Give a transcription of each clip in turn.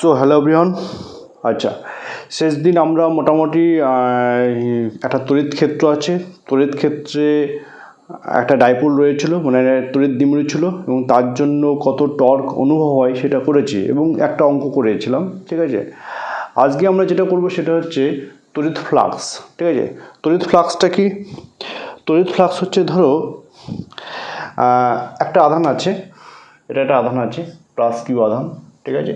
So hello Brian আচ্ছা শেষ দিন আমরা মোটামুটি একটা তড়িৎ ক্ষেত্র আছে। তড়িৎ ক্ষেত্রে একটা ডাইপোল রয়েছিল মানে তড়িৎ দ্বিমুড়ি ছিল, এবং তার জন্য কত টর্ক অনুভব হয় সেটা করেছি এবং একটা অঙ্ক করেছিলাম, ঠিক আছে? আজকে আমরা যেটা করব সেটা হচ্ছে তড়িৎ ফ্লাক্স, ঠিক আছে? তড়িৎ ফ্লাক্সটা কি? তড়িৎ ফ্লাক্স হচ্ছে, ধরো একটা আধান আছে, এটা একটা আধান আছে প্লাস কিউ আধান, ঠিক আছে?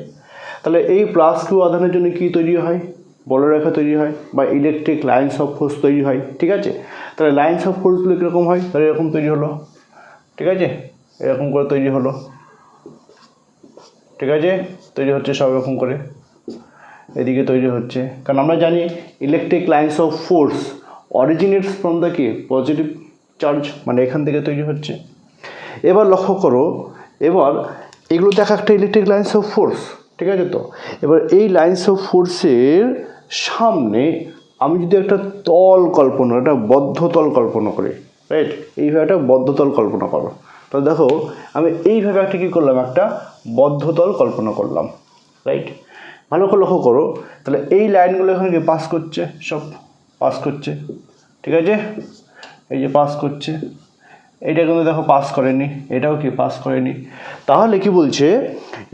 তাহলে এই প্লাস কিউ আধানের জন্য কি তৈরি হয়? বলরেখা তৈরি হয় বা ইলেকট্রিক লাইন্স অফ ফোর্স তৈরি হয়, ঠিক আছে? তাহলে লাইন্স অফ ফোর্সগুলো কীরকম হয়? তাহলে এরকম তৈরি হলো, ঠিক আছে? এরকম করে তৈরি হলো, ঠিক আছে? তৈরি হচ্ছে সব এরকম করে, এদিকে তৈরি হচ্ছে। কারণ আমরা জানি electric lines of force originates from the কি? পজিটিভ চার্জ মানে এখান থেকে তৈরি হচ্ছে। এবার লক্ষ্য করো, এবার এগুলো দেখা একটা ইলেকট্রিক লাইন্স অফ ফোর্স ঠিক আছে তো? এবার এই লাইন্স অফ ফোর্সের সামনে আমি যদি একটা তল কল্পনা, একটা বদ্ধ তল কল্পনা করি রাইট এইভাবে একটা বদ্ধতল কল্পনা করো। তাহলে দেখো, আমি এইভাবে একটা কী করলাম? একটা বদ্ধতল কল্পনা করলাম রাইট ভালো করে লক্ষ্য করো, তাহলে এই লাইনগুলো এখানে কি পাস করছে? সব পাস করছে, ঠিক আছে? এই যে পাস করছে এইটা কিন্তু দেখো পাস করেনি, এটাও কি পাস করেনি? তাহলে কি বলছে?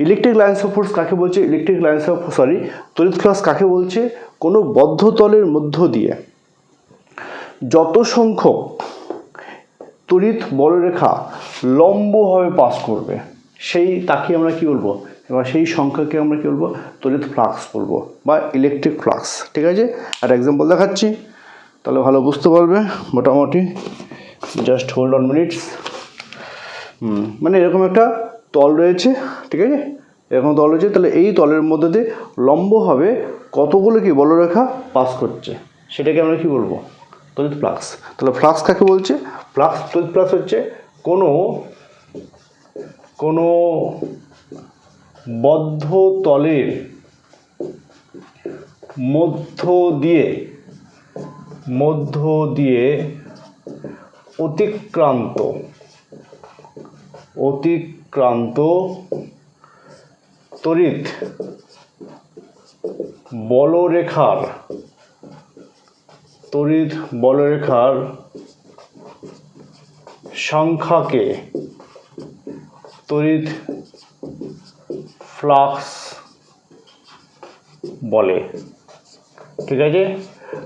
ইলেকট্রিক লাইন্স অফ ফোর্স কাকে বলছে? ইলেকট্রিক লাইন্স অফ সরি তড়িৎ ফ্লাক্স কাকে বলছে? কোনো বদ্ধ তলের মধ্য দিয়ে। যত সংখ্যক তড়িৎ বলরেখা লম্বভাবে পাস করবে, সেই, তাকে আমরা কি বলব? এবার সেই সংখ্যাকে আমরা কি বলব? তড়িৎ ফ্লাক্স বলব, বা ইলেকট্রিক ফ্লাক্স ঠিক আছে? আর এক্সাম্পল দেখাচ্ছি, তাহলে ভালো বুঝতে পারবে, মোটামুটি। জাস্ট হোল্ড অন মিনিটস মানে এরকম একটা তল রয়েছে, ঠিক আছে? এরকম তল রয়েছে, তাহলে এই তলের মধ্যে দিয়ে লম্বভাবে কতগুলো কি বলরেখা পাস করছে? সেটাকে আমরা কি বলব? তড়িৎ ফ্লাক্স। তাহলে ফ্লাক্স কাকে বলছে? ফ্লাক্স, তড়িৎ ফ্লাক্স হচ্ছে কোনো কোনো বদ্ধ তলের মধ্য দিয়ে মধ্য দিয়ে অতিক্রান্ত। অতিক্রান্ত তড়িৎ বলরেখার তড়িৎ বলরেখার সংখ্যাকে তড়িৎ ফ্লাক্স বলে। ঠিক আছে?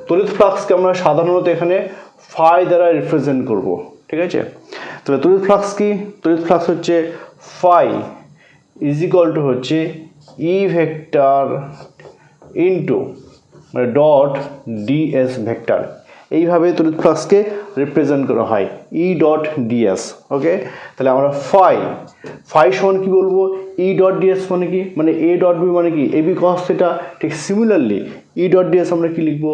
তড়িৎ ফ্লাক্সকে আমরা সাধারণত এখানে ফাই দ্বারা রিপ্রেজেন্ট করব, ঠিক আছে? তাহলে তড়িৎ ফ্লাক্স কি? তড়িৎ ফ্লাক্স হচ্ছে ফাই ইজ টু হচ্ছে ই ভেক্টর ইন্টু মানে ডট ডিএস ভেক্টর এইভাবে তড়িৎ ফ্লাক্সকে রিপ্রেজেন্ট করা হয় ই ডট ডিএস ওকে তাহলে আমরা ফাই ফাই সমান কি বলব? ই ডট ডিএস মানে কি? মানে এ ডট বি মানে কি? এ বি কস থিটা ঠিক সিমিলারলি ই ডট ডিএস আমরা কি লিখব?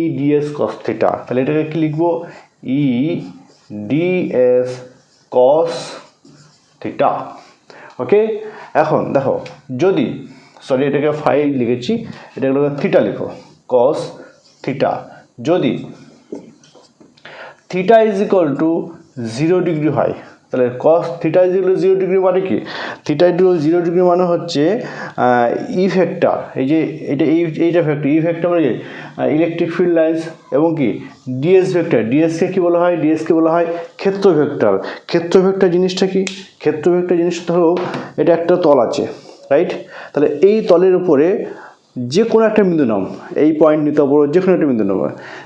ই ডিএস কস থিটা তাহলে এটাকে কি লিখব? ই ডিএস কস থিটা ওকে এখন দেখো, যদি সরি এটাকে ফাই লিখেছি, এটাকে থিটা লিখো কস থিটা যদি theta is equal to zero degree হয় তাহলে cos theta is zero degree মানে কি? থিটা ইকুয়াল জিরো ডিগ্রি মানে হচ্ছে ই ভেক্টর এই যে এটা এই, এইটা ভেক্টর ই ভেক্টর মানে ইলেকট্রিক ফিল্ড লাইন্স এবং কি? ডিএস ভেক্টর ডিএসকে কী বলা হয়? ডিএসকে বলা হয় ক্ষেত্র ভেক্টর ক্ষেত্র ভেক্টর জিনিসটা কি? ক্ষেত্র ভেক্টর জিনিসটা ধরো, এটা একটা তল আছে রাইট তাহলে এই তলের উপরে যে কোনো একটা বিন্দু নাম এই পয়েন্ট নিতে পারো যে কোনো একটা বিন্দু নেব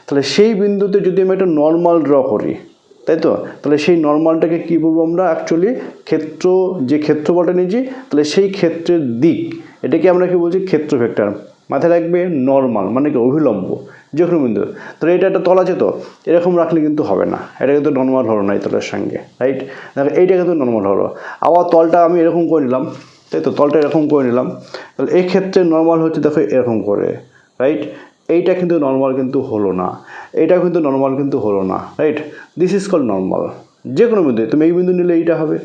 তাহলে সেই বিন্দুতে যদি আমি একটা নর্মাল ড্র করি তাই তো? তাহলে সেই নর্মালটাকে কী বলব আমরা অ্যাকচুয়ালি ক্ষেত্র, যে ক্ষেত্র ক্ষেত্রফলটা নিয়েছি, তাহলে সেই ক্ষেত্রের দিক, এটাকে আমরা কি বলছি? ক্ষেত্র ভেক্টর। মাথায় রাখবে নর্মাল মানে কি অভিলম্ব, যে কোনো বিন্দু। তাহলে এটা একটা তল আছে তো? এরকম রাখলে কিন্তু হবে না। এটা কিন্তু নর্মাল হলো না এই তলের সঙ্গে রাইট দেখো, এইটা কিন্তু নর্মাল হলো। আবার তলটা আমি এরকম করে নিলাম, তাই তো? তলটা এরকম করে নিলাম। তাহলে এই ক্ষেত্রে নর্মাল হচ্ছে, দেখো, এরকম করে রাইট এইটা কিন্তু নর্মাল কিন্তু হলো না এইটা কিন্তু নর্মাল কিন্তু হলো না right this is call normal যে কোনো বিন্দু তুমি এই বিন্দু নিলে এইটা হবে,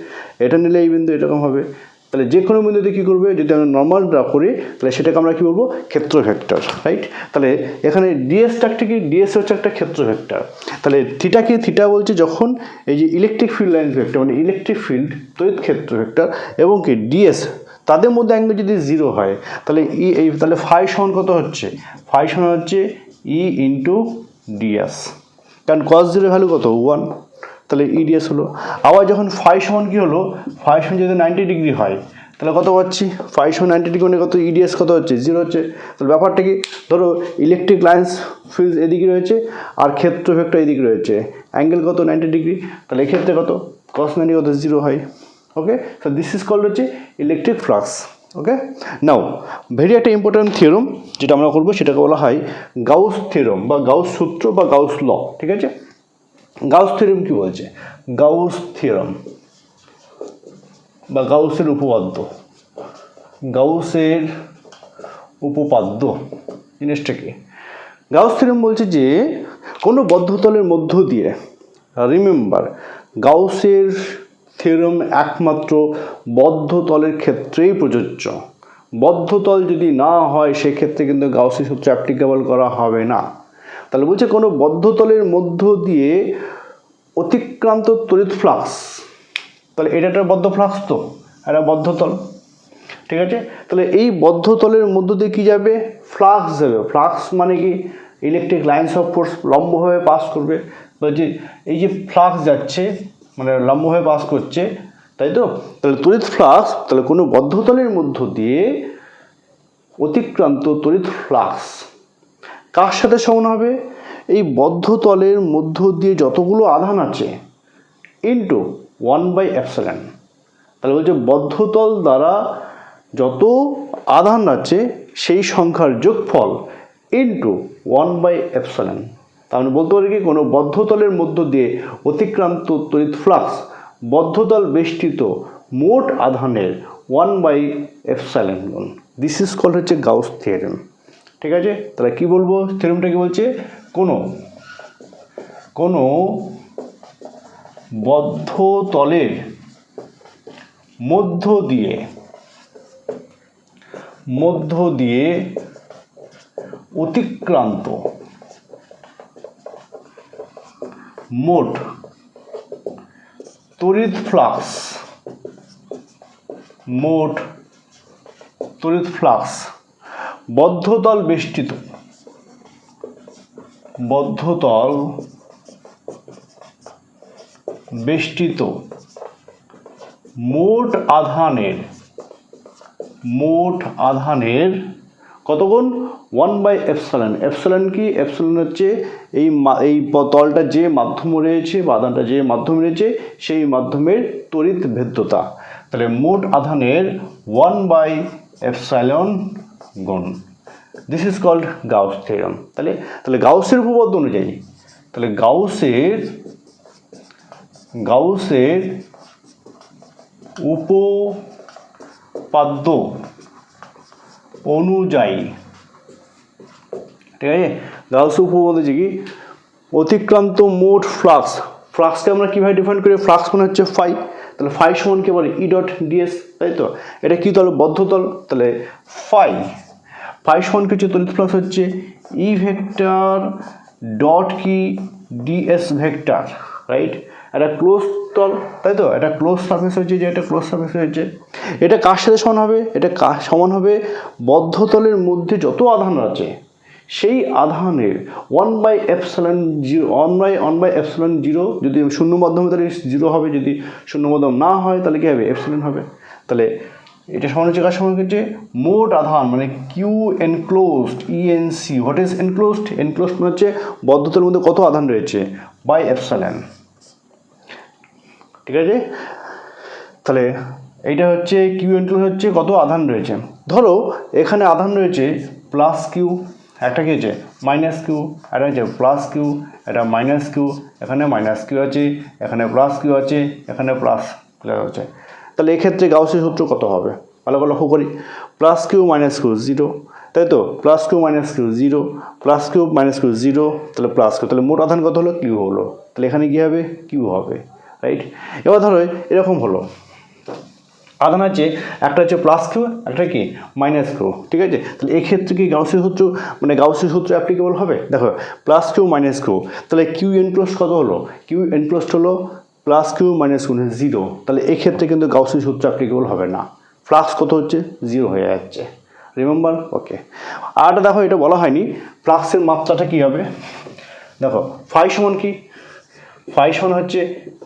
এটা নিলে এই বিন্দু এরকম হবে। তাহলে যে কোনো বিন্দুতে কী করবে? যদি আমরা নর্মাল ড্রা করি, তাহলে সেটাকে আমরা কী বলব? ক্ষেত্র ভেক্টর রাইট তাহলে এখানে ডিএসটা একটা কি? ডিএস হচ্ছে একটা ক্ষেত্র ভেক্টর তাহলে থিটাকে থিটা বলছে যখন এই যে ইলেকট্রিক ফিল্ড লাইন ভেক্টর মানে ইলেকট্রিক ফিল্ড তড়িৎ ক্ষেত্র ভেক্টর এবং কি? ডিএস তাদের মধ্যে অ্যাঙ্গেল যদি জিরো হয়, তাহলে ই এই, তাহলে ফাই সমান কত হচ্ছে? ফাই সমান হচ্ছে ই ইন্টু ডিএস কারণ কস জিরো ভ্যালু কত? ওয়ান তাহলে ইডিএস হলো। আবার যখন ফাই সমান কী হলো? ফাই সমান যদি নাইনটি ডিগ্রি হয়, তাহলে কত পাচ্ছি? ফাই সমান নাইনটি ডিগ্রি মানে কত? ইডিএস কত হচ্ছে? জিরো হচ্ছে। তাহলে ব্যাপারটা কি? ধরো ইলেকট্রিক লাইন্স ফিল্ড এদিকে রয়েছে, আর ক্ষেত্র ভেক্টর এদিকে রয়েছে। অ্যাঙ্গেল কত? নাইনটি ডিগ্রি তাহলে এক্ষেত্রে কত? কস নাইনটি কত? জিরো হয়। Okay so this is called হচ্ছে electric flux okay now very একটা ইম্পর্ট্যান্ট থিওরম যেটা আমরা করব, সেটাকে বলা হয় গাউস থিওরম বা গাউস সূত্র বা গাউস ল ঠিক আছে? গাউস থিওরম কি বলছে? গাউস থিওরম বা গাউসের উপপাদ্য। গাউসের উপপাদ্য। জিনিসটা কি? গাউস থিওরম বলছে যে, কোনো বদ্ধতলের মধ্য দিয়ে রিমেম্বার গাউসের থিওরম একমাত্র বদ্ধতলের ক্ষেত্রেই প্রযোজ্য। বদ্ধতল যদি না হয়, সেক্ষেত্রে কিন্তু গাউসি সূত্র অ্যাপ্লিকেবল করা হবে না। তাহলে বলছে কোনো বদ্ধতলের মধ্য দিয়ে অতিক্রান্ত তড়িৎ ফ্লাক্স, তাহলে এটা একটা বদ্ধ ফ্লাক্স তো একটা বদ্ধতল। ঠিক আছে? তাহলে এই বদ্ধতলের মধ্য দিয়ে কী যাবে? ফ্লাক্স যাবে। ফ্লাক্স মানে কি? ইলেকট্রিক লাইন্স অফ ফোর্স লম্বভাবে পাস করবে। বলছি এই যে ফ্লাক্স যাচ্ছে মানে লম্বভাবে পাস করছে, তাই তো? তাহলে তড়িৎ ফ্লাক্স, তাহলে কোনো বদ্ধতলের মধ্য দিয়ে অতিক্রান্ত তড়িৎ ফ্লাক্স কার সাথে সমান হবে? এই বদ্ধতলের মধ্য দিয়ে যতগুলো আধান আছে ইন্টু ওয়ান বাই অ্যাপসালেন তাহলে বলছে বদ্ধতল দ্বারা যত আধান আছে, সেই সংখ্যার যোগফল ইন্টু ওয়ান বাই অ্যাপসালেন তার মানে বলতে পারি কি, কোনো বদ্ধতলের মধ্য দিয়ে অতিক্রান্ত তড়িৎ ফ্লাক্স বদ্ধতল বেষ্টিত মোট আধানের ওয়ান বাই এফসাইলেন গুণ দিস ইজ কল হচ্ছে গাউস থিওরেম ঠিক আছে? তাহলে কি বলব? থিওরেমটা কি বলছে? কোনো কোনো বদ্ধ তলের মধ্য দিয়ে মধ্য দিয়ে অতিক্রান্ত মোট তড়িৎ ফ্লাক্স মোট তড়িৎ ফ্লাক্স বদ্ধতল বেষ্টিত বদ্ধতল বেষ্টিত মোট আধানের মোট আধানের কতগুণ? ওয়ান বাই এফসালান এফসালান কি? এফসালান হচ্ছে এই এই তলটা যে মাধ্যম রয়েছে বা আধানটা যে মাধ্যম রয়েছে, সেই মাধ্যমের তড়িৎ ভেদ্যতা। তাহলে মোট আধানের ওয়ান বাই এফসাইলন গুণ। This is called Gauss theorem তাহলে তাহলে গাউসের উপপাদ্য অনুযায়ী, তাহলে গাউসের গাউসের উপপাদ্য অনুযায়ী। ঠিক আছে? গাউস হচ্ছে কি? অতিক্রান্ত মোট ফ্লাক্স। ফ্লাক্সকে আমরা কীভাবে ডিফাইন করি? ফ্লাক্স মানে হচ্ছে ফাই তাহলে ফাই সমান কে বলে? ই ডট ডিএস তাই তো? এটা কী তল? বদ্ধতল তাহলে ফাই ফাই সমান কিছু তড়িৎ ফ্লাক্স হচ্ছে ই ভেক্টর ডট কি? ডিএস ভেক্টর রাইট একটা ক্লোজ তল তাই তো? এটা ক্লোজ সার্ফেস হয়েছে যে, এটা ক্লোজ সার্ফেস হয়েছে। এটা কার সাথে সমান হবে? এটা কার সমান হবে? বদ্ধতলের মধ্যে যত আধান আছে, সেই আধানের one by epsilon zero one by one by epsilon zero যদি শূন্য মাধ্যমে তাহলে জিরো হবে, যদি শূন্য মাধ্যম না হয়, তাহলে কী হবে? এপসালন হবে। তাহলে এটা সমান হচ্ছে কার সমান হচ্ছে মোট আধান মানে Q enclosed ENC what is enclosed enclosed মানে হচ্ছে বদ্ধতার মধ্যে কত আধান রয়েছে? বাই এপসালেন ঠিক আছে? তাহলে এইটা হচ্ছে কিউ ইন্টু হচ্ছে কত? আধান রয়েছে। ধরো এখানে আধান রয়েছে প্লাস কিউ একটা কি হচ্ছে মাইনাস কিউ একটা হচ্ছে প্লাস কিউ এটা মাইনাস কিউ এখানে মাইনাস কিউ আছে, এখানে প্লাস কিউ আছে, এখানে প্লাস আছে তাহলে এক্ষেত্রে গাউসের সূত্র কত হবে? ভালো করে লক্ষ্য করি। Plus Q minus Q zero তাই তো? Plus Q minus Q zero plus Q minus Q zero তাহলে প্লাস কিউ তাহলে মোট আধান কত হলো? কিউ হলো। তাহলে এখানে কী হবে? কিউ হবে। রাইট এবার ধরো, এরকম হলো। আধান আছে একটা হচ্ছে প্লাস কিউ একটা কি? মাইনাস কিউ ঠিক আছে? তাহলে এক্ষেত্রে কি গাউসের সূত্র মানে গাউসের সূত্র অ্যাপ্লিকেবল হবে? দেখো প্লাস কিউ মাইনাস কিউ তাহলে কিউ এন প্লাস কত হলো? কিউ এন প্লাস হলো plus Q minus Q zero তাহলে এক্ষেত্রে কিন্তু গাউসের সূত্র অ্যাপ্লিকেবল হবে না। ফ্লাক্স কত হচ্ছে? জিরো হয়ে যাচ্ছে। রিমেম্বার ওকে আর দেখো, এটা বলা হয়নি। ফ্লাক্সের মাত্রাটা কী হবে? দেখো ফাই সমান কি? ফাই সমান হচ্ছে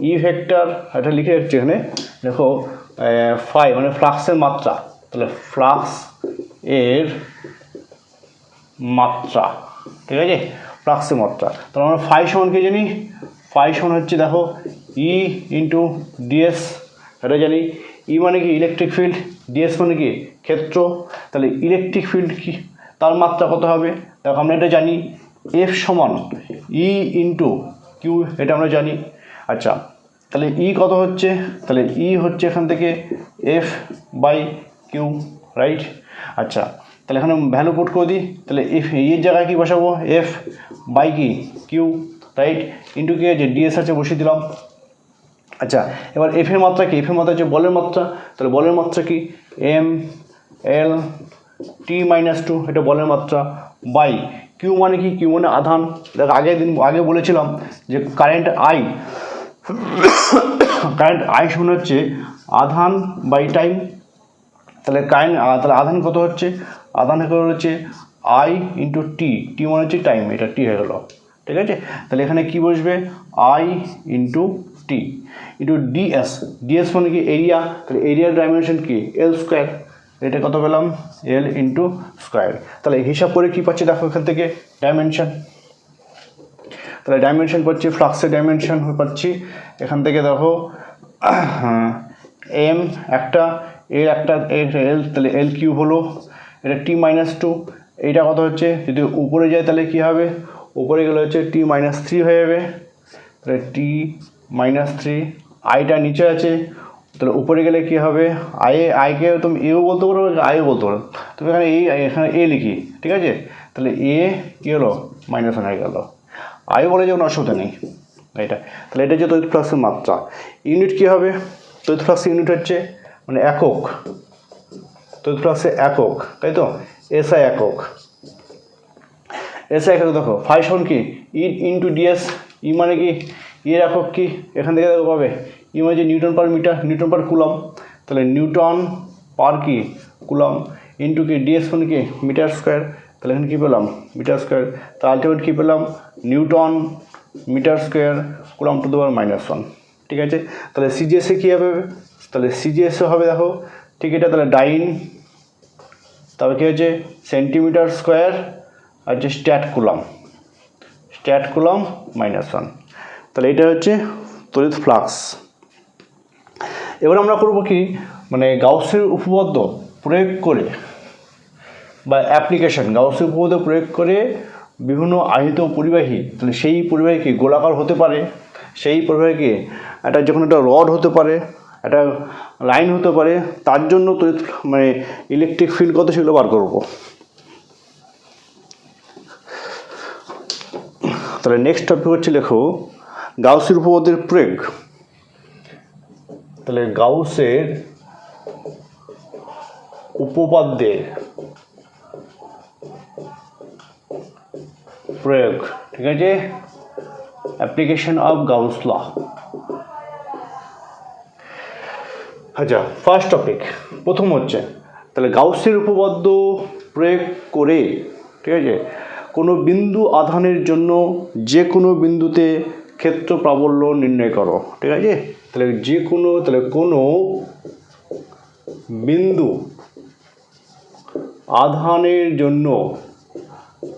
ই ভেক্টর এটা লিখে রাখছি এখানে। দেখো ফাই মানে ফ্লাক্সের মাত্রা। তাহলে ফ্লাক্স এর মাত্রা, ঠিক আছে? ফ্লাক্সের মাত্রা। তাহলে আমরা ফাই সমান কি জানি? ফাই সমান হচ্ছে, দেখো ই ইন্টু ডিএস এটা জানি। ই মানে কি? ইলেকট্রিক ফিল্ড ডিএস মানে কি? ক্ষেত্র। তাহলে ইলেকট্রিক ফিল্ড কি? তার মাত্রা কত হবে? দেখো, আমরা এটা জানি এফ সমান ই ইন্টু কিউ এটা আমরা জানি। আচ্ছা তাহলে ই কত হচ্ছে? তাহলে ই হচ্ছে এখান থেকে এফ বাই কিউ রাইট আচ্ছা তাহলে এখানে ভ্যালু পুট করে দিই। তাহলে এফ ইয়ের জায়গায় কি বসাবো? এফ বাই কি? কিউ রাইট ইন্টু কি আছে ডিএস আছে বসিয়ে দিলাম। আচ্ছা এবার এফ এর মাত্রা কি? এফ এর মাত্রা হচ্ছে বলের মাত্রা। তাহলে বলের মাত্রা কি? M L T minus two এটা বলের মাত্রা বাই কিউ মানে কি? কিউ মানে আধান। দেখ, আগে দিন, আগে বলেছিলাম যে কারেন্ট আই কারেন্ট আই শুনে হচ্ছে আধান বাই টাইম তাহলে কারেন্ট তাহলে আধান কত হচ্ছে? আধান হচ্ছে আই ইন্টু টি টি মানে হচ্ছে টাইম এটা টি হয়ে গেলো। ঠিক আছে? তাহলে এখানে কি বসবে? I into T into ds ds মানে কি এরিয়া তাহলে এরিয়ার ডাইমেনশন কি? এল স্কোয়ার এটা কত পেলাম? এল ইন্টু স্কোয়ার তাহলে হিসাব করে কি পাচ্ছি দেখো এখান থেকে? ডাইমেনশন তাহলে ডাইমেনশন পাচ্ছি ফ্লাক্সের ডাইমেনশন পাচ্ছি। এখান থেকে দেখো এম একটা, এর একটা এল তাহলে এল কিউ হলো। এটা টি মাইনাস টু এইটা কত হচ্ছে? যদি উপরে যায় তাহলে কী হবে? উপরে গেলে হচ্ছে টি মাইনাস থ্রি হয়ে যাবে। তাহলে টি মাইনাস থ্রি আইটা নিচে আছে। তাহলে উপরে গেলে কী হবে? আই আইকে তুমি এও বলতে পারো আইও বলতে পারো। তুমি এখানে এই এখানে এ লিখি, ঠিক আছে? তাহলে এ কী হলো? মাইনাস হয়ে গেলো। আই বলে যে কোনো অসুবিধা নেই। এটা। তাহলে এটা হচ্ছে তৈরি ফ্লাক্সের মাত্রা। ইউনিট কী হবে? তৈরি ফ্লাক্সের ইউনিট হচ্ছে মানে একক। তৈরি ফ্লাক্সের একক, তাই তো? এসআই একক। এসআই একক দেখো ফাই সমান কি? ই ইন্টু ডিএস ই মানে কি? ইয়ের একক কি? এখান থেকে দেখো পাবে। ই মানে যে newton per metre, newton per coulomb, তাহলে নিউটন পার কি? কুলম ইন্টু কি? ডিএস কি? Metre square. তাহলে এখানে কী পেলাম? Metre square. তা আলটিমেট কী পেলাম? Newton metre square coulomb to দেওয়ার মাইনাস ওয়ান। ঠিক আছে? তাহলে সিজিএসে কী হবে? তাহলে সিজিএসে হবে দেখো। ঠিক এটা তাহলে ডাইন। তারপরে কী হচ্ছে সেন্টিমিটার স্কোয়ার আর হচ্ছে stat coulomb. Stat coulomb minus one. তাহলে এটা হচ্ছে তড়িৎ ফ্লাক্স। এবার আমরা করব কি? মানে গাউসের উপপাদ্য প্রয়োগ করে বা অ্যাপ্লিকেশন গাউসের উপপাদ্য প্রয়োগ করে বিভিন্ন আহিত পরিবাহী, তাহলে সেই পরিবাহীকে গোলাকার হতে পারে? সেই পরিবাহীকে একটা যখন একটা রড হতে পারে, একটা লাইন হতে পারে, তার জন্য তড়িৎ মানে ইলেকট্রিক ফিল্ড কত সেগুলো বার করব? তাহলে নেক্সট টপিক হচ্ছে লেখো, গাউসের উপপাদ্যের প্রয়োগ। তাহলে গাউসের উপপাদ্যের প্রয়োগ, ঠিক আছে? অ্যাপ্লিকেশন অফ গাউস ল আচ্ছা ফার্স্ট টপিক প্রথম হচ্ছে, তাহলে গাউসের উপপাদ্য প্রয়োগ করে, ঠিক আছে? কোনো বিন্দু আধানের জন্য যে কোনো বিন্দুতে ক্ষেত্র প্রাবল্য নির্ণয় করো, ঠিক আছে? তাহলে যে কোনো তাহলে কোনো বিন্দু আধানের জন্য,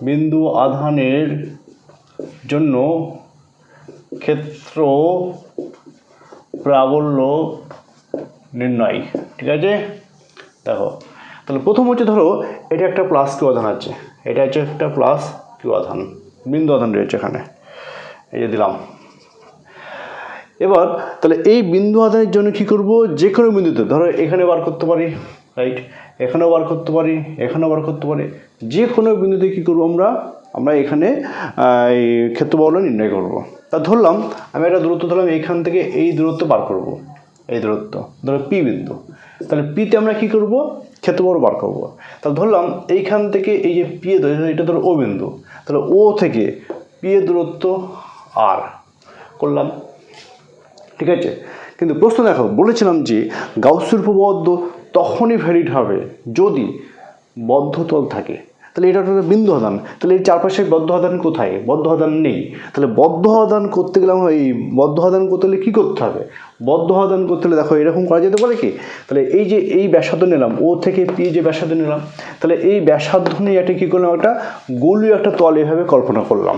বিন্দু আধানের জন্য ক্ষেত্র প্রাবল্য নির্ণয়, ঠিক আছে? দেখো, তাহলে প্রথম হচ্ছে ধরো, এটা একটা প্লাস কিউ আধান আছে, এটা হচ্ছে একটা প্লাস কিউ আধান, বিন্দু আধান রয়েছে এখানে, এই যে দিলাম। এবার, তাহলে এই বিন্দু আধানের জন্য কী করব? যে কোনো বিন্দুতে, ধরো এখানে বার করতে পারি রাইট এখানেও বার করতে পারি, এখানেও বার করতে পারি। যে কোনো বিন্দুতে কী করব আমরা? আমরা এখানে এই ক্ষেত্রবল নির্ণয় করব। তা ধরলাম, আমি একটা দূরত্ব ধরলাম, এইখান থেকে এই দূরত্ব বার করব, এই দূরত্ব, ধরো পি বিন্দু। তাহলে পিতে আমরা কী করব? ক্ষেত্রবল বার করব। তাহলে ধরলাম, এইখান থেকে এই যে পি এ এটা ধরো ও বিন্দু। তাহলে ও থেকে পি এর দূরত্ব আর, করলাম ঠিক আছে? কিন্তু প্রশ্ন দেখো, বলেছিলাম যে গাউসের উপপাদ্য তখনই ভ্যালিড হবে যদি বদ্ধতল থাকে। তাহলে এটা একটা বিন্দু আদান তাহলে এই চারপাশে বদ্ধ আদান কোথায়? বদ্ধ আদান নেই। তাহলে বদ্ধ আদান করতে গেলাম এই বদ্ধ আদান করতে হলে কী করতে হবে? বদ্ধ আদান করতে হলে দেখো এরকম করা যেতে পারে কি? তাহলে এই যে এই ব্যাসার্ধ নিলাম, ও থেকে পি যে ব্যাসার্ধ নিলাম, তাহলে এই ব্যাসার্ধ নিয়ে একটা কী করলাম একটা? গোলীয় একটা তল এভাবে কল্পনা করলাম।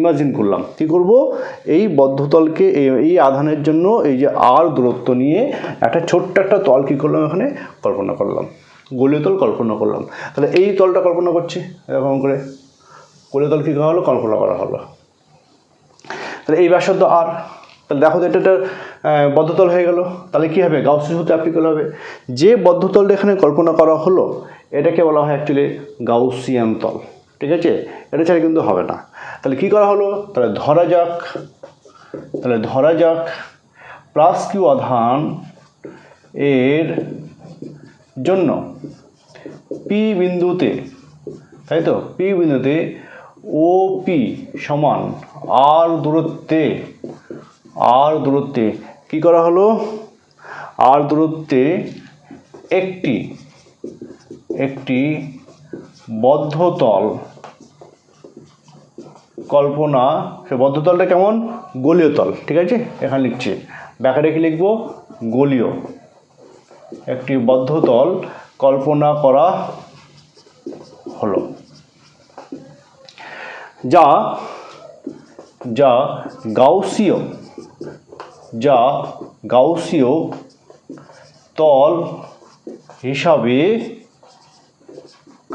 ইমাজিন করলাম। কি করব? এই বদ্ধতলকে, এই আধানের জন্য এই যে আর দূরত্ব নিয়ে একটা ছোট্ট একটা তল কী করলাম এখানে? কল্পনা করলাম। গোলীয় তল কল্পনা করলাম। তাহলে এই তলটা কল্পনা করছি, এরকম করে। গোলীয় তল কী করা হলো? কল্পনা করা হলো। তাহলে এই ব্যাসার্ধ আর তাহলে দেখো তো এটা একটা বদ্ধতল হয়ে গেল। তাহলে কী হবে? গাউসি সূত্র অ্যাপ্লিকেবল হবে। যে বদ্ধতলটা এখানে কল্পনা করা হলো, এটাকে বলা হয় অ্যাকচুয়ালি গাউসিয়ান তল। ঠিক আছে? এটা ছাড়া কিন্তু হবে না। তাহলে কী করা হলো? তাহলে ধরা যাক। তাহলে ধরা যাক। প্লাস কিউ আধান এর জন্য পি বিন্দুতে, তাই তো? পি বিন্দুতে ও পি সমান আর দূরত্বে আর দূরত্বে কি করা হলো? আর দূরত্বে একটি একটি বদ্ধতল। কল্পনা, সে বদ্ধতলটা কেমন? গোলীয় তল ঠিক আছে? এখানে লিখছি। ব্যাকে কি লিখব? গোলীয়। একটি বদ্ধতল কল্পনা করা হলো। যা যা গাউসীয় যা গাউসীয় তল হিসাবে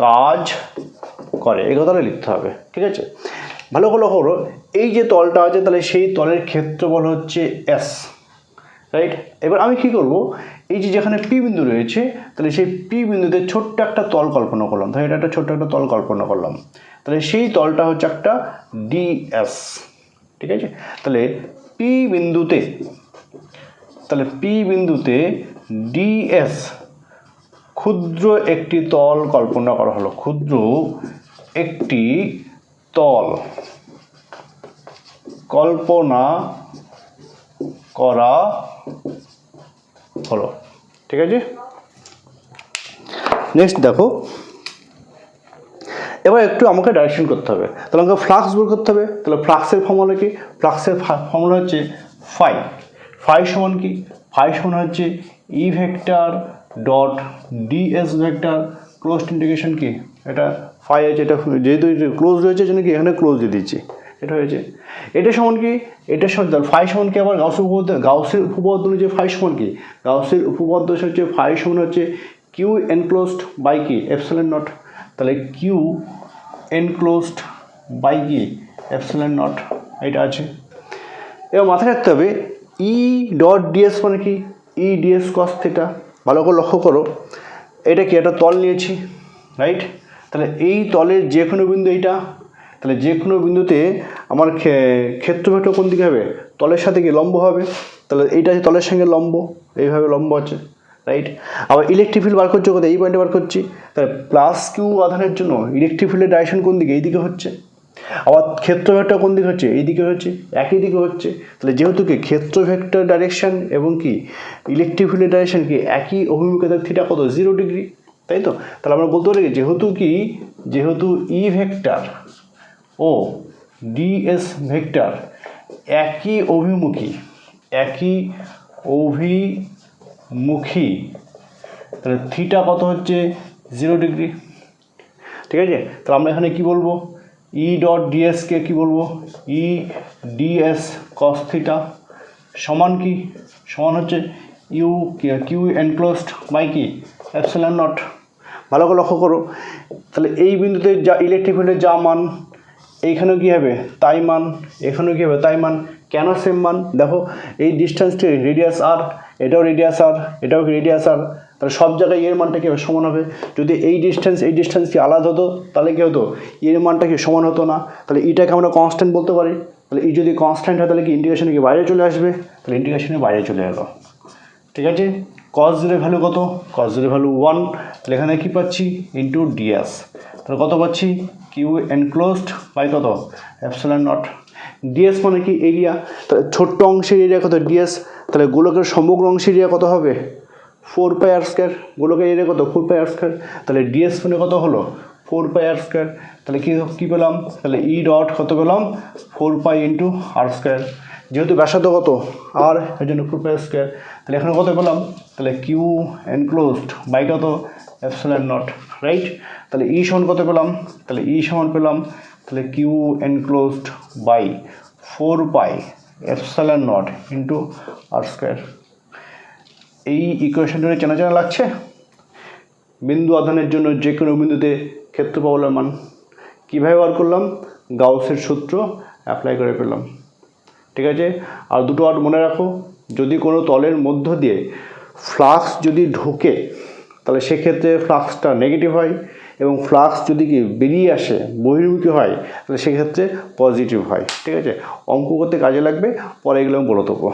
কাজ করে। এই কথাটা লিখতে হবে, ঠিক আছে? ভালো করে হলো এই যে তলটা আছে, তাহলে সেই তলের ক্ষেত্রফল হচ্ছে এস রাইট এবার আমি কি করব? এই যে যেখানে পি বিন্দু রয়েছে, তাহলে সেই পি বিন্দুতে ছোট্ট একটা তল কল্পনা করলাম। তাহলে এটা একটা ছোট্ট একটা তল কল্পনা করলাম। তাহলে সেই তলটা হচ্ছে একটা ডিএস ঠিক আছে? তাহলে পি বিন্দুতে, তাহলে পি বিন্দুতে ডিএস ক্ষুদ্র একটি তল কল্পনা করা হলো। ক্ষুদ্র একটি তল। কল্পনা করা হলো। ঠিক আছে? নেক্সট দেখো। এবার একটু আমাকে ডাইরেকশন করতে হবে। তাহলে আমাকে ফ্লাক্স বের করতে হবে। তাহলে ফ্লাক্সের ফর্মুলা কি? ফ্লাক্সের ফর্মুলা হচ্ছে ফাই ফাই সমান কি? ফাই সমান হচ্ছে E vector dot ds vector close integration কি? এটা ফাই আছে, এটা যেহেতু ক্লোজ রয়েছে জন্য কি এখানে ক্লোজ দিয়ে দিচ্ছি। এটা হয়েছে। এটা সমান কি? এটা সমান ফাই সমান কি আবার গাউসের উপপাদ্য গাউসের উপপাদ্য অনুযায়ী ফাই সমান কি? গাউসের উপপাদ্য হচ্ছে ফাই সমান হচ্ছে কিউ এনক্লোজড বাই কি? এপসিলন নট তাহলে কিউ এনক্লোজড বাই কি? এপসিলন নট এটা আছে। এবার মাথায় রাখতে হবে ই ডট ডিএস মানে কি? ই ডিএস কস থিটা ভালো করে লক্ষ্য করো এটা কি একটা তল নিয়েছি রাইট তাহলে এই তলের যে কোনো বিন্দু এইটা, তাহলে যে কোনো বিন্দুতে আমার ক্ষে- ক্ষেত্রফলটা কোন দিকে হবে? তলের সাথে কি লম্ব হবে? তাহলে এইটা আছে তলের সঙ্গে লম্ব, এইভাবে লম্ব আছে রাইট আবার ইলেকট্রিক ফিল্ড বার করছে কোথায়? এই পয়েন্টে বার করছি, তাহলে প্লাস কিউ আধানের জন্য ইলেকট্রিক ফিল্ডের ডাইরেকশন কোন দিকে? এই দিকে হচ্ছে। আবার ক্ষেত্র ভেক্টর কোন দিকে হচ্ছে? এই দিকে হচ্ছে, একই দিকে হচ্ছে। তাহলে যেহেতু কি ক্ষেত্র ভেক্টর ডাইরেকশন এবং কি ইলেকট্রিক ফিল্ডের ডাইরেকশন কি একই অভিমুখে থিটা কত? জিরো ডিগ্রি তাই তো? তাহলে আমরা বলতে পারি যেহেতু কি, যেহেতু ই ভেক্টর ও ডিএস ভেক্টর একই অভিমুখী একই অভিমুখী, তাহলে থিটা কত হচ্ছে? জিরো ডিগ্রি ঠিক আছে? তাহলে আমরা এখানে কি বলব? ই ডট ডিএসকে কী বলব? ই ডিএস কস থিটা সমান কি? সমান হচ্ছে ইউ কিউ এনক্লোজড বাই কি অ্যাপসিলন নট ভালো করে লক্ষ্য করো। তাহলে এই বিন্দুতে যা ইলেকট্রিক ফিল্ডের যা মান, এইখানেও কী হবে? তাই মান, এখানেও কী হবে? তাই মান। কেন সেম মান? দেখো, এই ডিস্টেন্সটি রেডিয়াস আর এটাও রেডিয়াস আর এটাও রেডিয়াস আর তাহলে সব জায়গায় এর মানটা কী সমান হবে? যদি এই ডিস্টেন্স এই ডিস্টেন্স কি আলাদা হতো, তাহলে কী হতো? এর মানটা কি সমান হতো না? তাহলে এটাকে আমরা কনস্ট্যান্ট বলতে পারি। তাহলে এই যদি কনস্ট্যান্ট হয়, তাহলে কি ইন্টিগ্রেশনে কি বাইরে চলে আসবে? তাহলে ইন্টিগ্রেশনে বাইরে চলে গেল। ঠিক আছে? কস জিরো ভ্যালু কত? কস জিরো ভ্যালু ওয়ান তাহলে এখানে কী পাচ্ছি? ইন্টু ডিএস তাহলে কত পাচ্ছি? কিউ এনক্লোজড বাই কত? অ্যাপসিলন নট ডিএস মানে কি এরিয়া তাহলে ছোট্ট অংশের এরিয়া কত? ডিএস তাহলে গোলকের সমগ্র অংশের এরিয়া কত হবে? ফোর পাই আর স্কোয়ার গোলকের এরিয়া কত? ফোর পাই আর স্কোয়ার তাহলে ডিএস মানে কত হলো? ফোর পাই আর স্কোয়ার তাহলে কী কী পেলাম? তাহলে ই ডট কত পেলাম? Four pi into r square যেহেতু ব্যাসার্ধ কত? আর এর জন্য ফোর পাই স্কোয়ার তাহলে এখানে কত পেলাম? তাহলে কিউ এনক্লোজড বাই কত? এফসেলেন নট রাইট তাহলে ই সমান কত পেলাম? তাহলে ই সমান পেলাম। তাহলে Q enclosed by four pi epsilon naught into r square এই ইকুয়েশনটা চেনা চেনা লাগছে। বিন্দু আধানের জন্য যে কোনো বিন্দুতে ক্ষেত্রফলের মান কীভাবে বার করলাম? গাউসের সূত্র অ্যাপ্লাই করে পেলাম ঠিক আছে? আর দুটো আর মনে রাখো, যদি কোনো তলের মধ্য দিয়ে ফ্লাক্স যদি ঢোকে, তাহলে সেক্ষেত্রে ফ্লাক্সটা নেগেটিভ হয় এবং ফ্লাক্স যদি কি বেরিয়ে আসে, বহির্মুখী হয়, তাহলে সেক্ষেত্রে পজিটিভ হয়। ঠিক আছে? অঙ্ক করতে কাজে লাগবে, পরে এগুলো আমি বলে দেবো।